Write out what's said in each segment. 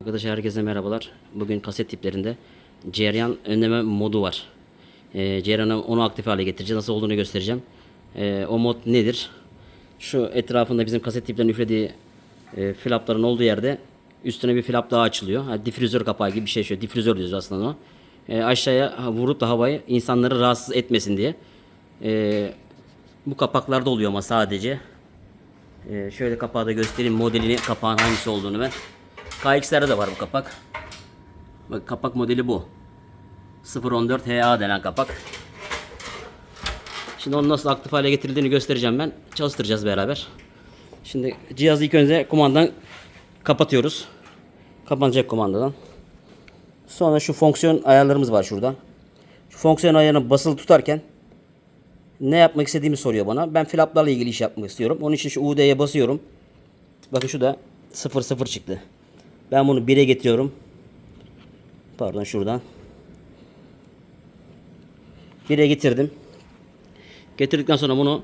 Arkadaşlar herkese merhabalar. Bugün kaset tiplerinde cereyan önleme modu var. E, cereyanı onu aktif hale getireceğiz. Nasıl olduğunu göstereceğim. Ee, o mod nedir? Şu etrafında bizim kaset tiplerin üflediği e, flapların olduğu yerde üstüne bir flap daha açılıyor. Ha, difüzör kapağı gibi bir şey şöyle. Difüzör diyoruz aslında ona. E, aşağıya vurup da havayı insanları rahatsız etmesin diye. E, bu kapaklarda oluyor ama sadece. E, şöyle kapağı da göstereyim modelini kapağın hangisi olduğunu ben. KX'lerde de var bu kapak. Bak kapak modeli bu. 014 HA denen kapak. Şimdi onu nasıl aktif hale getirildiğini göstereceğim ben. Çalıştıracağız beraber. Şimdi cihazı ilk önce kumandadan kapatıyoruz. Kapanacak kumandadan. Sonra şu fonksiyon ayarlarımız var şurada. Şu fonksiyon ayarını basılı tutarken ne yapmak istediğimi soruyor bana. Ben flaplarla ilgili iş yapmak istiyorum. Onun için şu UD'ye basıyorum. Bakın şu da 00 çıktı. Ben bunu 1'e getiriyorum. Pardon şuradan. 1'e getirdim. Getirdikten sonra bunu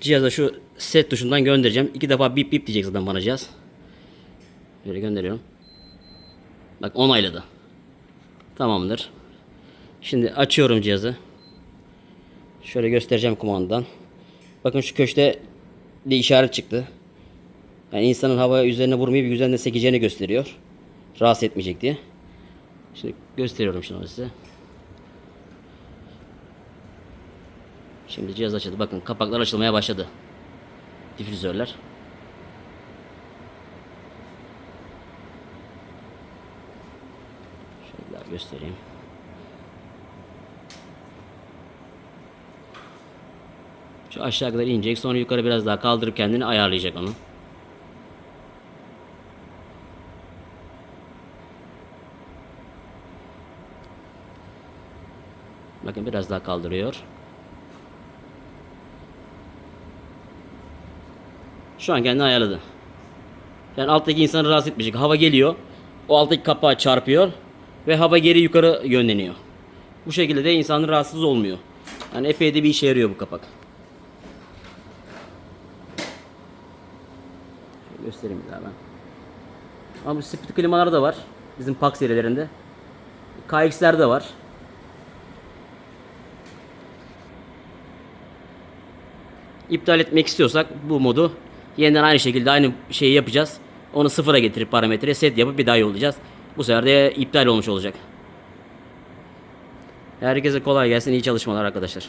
cihaza şu set tuşundan göndereceğim. İki defa bip bip diyecek zaten bana cihaz. Böyle gönderiyorum. Bak onayladı. Tamamdır. Şimdi açıyorum cihazı. Şöyle göstereceğim kumandadan. Bakın şu köşede bir işaret çıktı. Yani insanın hava üzerine vurmayı bir üzerinde sekeceğini gösteriyor. Rahatsız etmeyecek diye. Şimdi gösteriyorum şimdi size. Şimdi cihaz açıldı. Bakın kapaklar açılmaya başladı. Difüzörler. Şöyle daha göstereyim. Şu aşağı kadar inecek. Sonra yukarı biraz daha kaldırıp kendini ayarlayacak onu. Bakın biraz daha kaldırıyor. Şu an kendini ayarladı. Yani alttaki insanı rahatsız etmeyecek. Hava geliyor. O alttaki kapağı çarpıyor. Ve hava geri yukarı yönleniyor. Bu şekilde de insanın rahatsız olmuyor. Yani epey de bir işe yarıyor bu kapak. Şöyle göstereyim bir daha ben. Ama bu split klimalar da var. Bizim PAK serilerinde. KX'ler de var. İptal etmek istiyorsak bu modu yeniden aynı şekilde aynı şeyi yapacağız. Onu sıfıra getirip parametre set yapıp bir daha yollayacağız. Bu sefer de iptal olmuş olacak. Herkese kolay gelsin. iyi çalışmalar arkadaşlar.